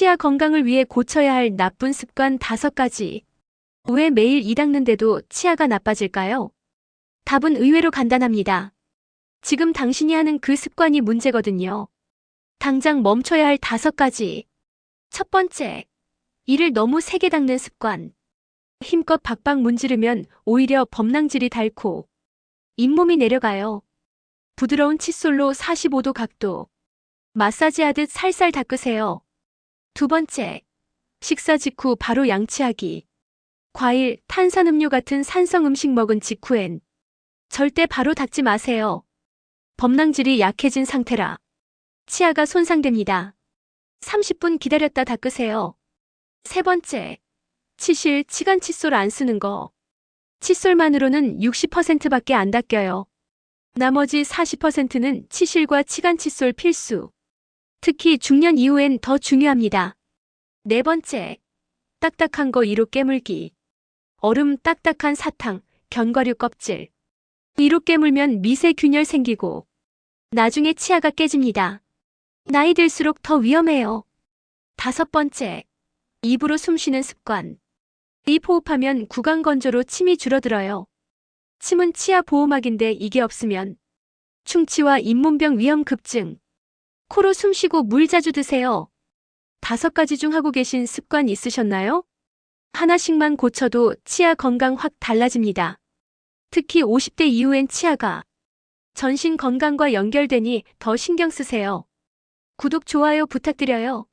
치아 건강을 위해 고쳐야 할 나쁜 습관 5가지. 왜 매일 이 닦는데도 치아가 나빠질까요? 답은 의외로 간단합니다. 지금 당신이 하는 그 습관이 문제거든요. 당장 멈춰야 할 5가지. 첫 번째, 이를 너무 세게 닦는 습관. 힘껏 박박 문지르면 오히려 범랑질이 닳고 잇몸이 내려가요. 부드러운 칫솔로 45도 각도. 마사지하듯 살살 닦으세요. 두 번째, 식사 직후 바로 양치하기. 과일, 탄산음료 같은 산성 음식 먹은 직후엔 절대 바로 닦지 마세요. 범랑질이 약해진 상태라 치아가 손상됩니다. 30분 기다렸다 닦으세요. 세 번째, 치실, 치간 칫솔 안 쓰는 거. 칫솔만으로는 60%밖에 안 닦여요. 나머지 40%는 치실과 치간 칫솔 필수. 특히 중년 이후엔 더 중요합니다. 네 번째, 딱딱한 거 이로 깨물기. 얼음 딱딱한 사탕, 견과류 껍질. 이로 깨물면 미세 균열 생기고 나중에 치아가 깨집니다. 나이 들수록 더 위험해요. 다섯 번째, 입으로 숨 쉬는 습관. 입 호흡하면 구강 건조로 침이 줄어들어요. 침은 치아 보호막인데 이게 없으면 충치와 잇몸병 위험 급증. 코로 숨 쉬고 물 자주 드세요. 다섯 가지 중 하고 계신 습관 있으셨나요? 하나씩만 고쳐도 치아 건강 확 달라집니다. 특히 50대 이후엔 치아가 전신 건강과 연결되니 더 신경 쓰세요. 구독, 좋아요 부탁드려요.